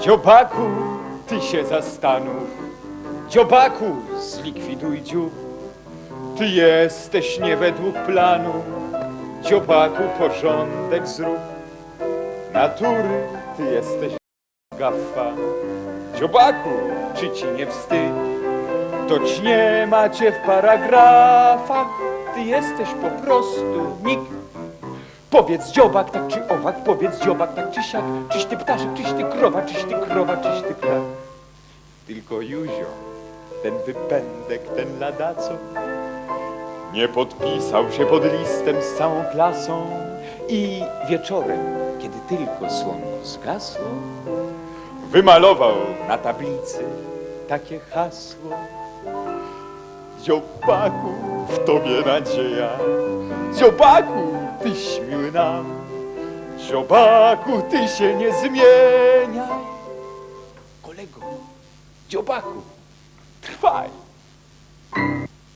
Dziobaku, ty się zastanów. Dziobaku, zlikwiduj dziób. Ty jesteś nie według planu. Dziobaku, porządek zrób. Natury, ty jesteś gafa. Dziobaku, czy ci nie wstyd? Toć nie macie w paragrafach. Ty jesteś po prostu nikt. Powiedz dziobak tak czy owak, powiedz dziobak tak czy siak. Czyś ty ptaszek, czyś ty krowa, czyś ty krowa, czyś ty krak. Tylko Juzio, ten wypędek, ten ladaco, nie podpisał się pod listem z całą klasą i wieczorem, kiedy tylko słonko zgasło, wymalował na tablicy takie hasło. Dziobaku, w tobie nadzieja. Dziobaku, tyś miły nam. Dziobaku, ty się nie zmieniaj. Kolego, dziobaku, trwaj.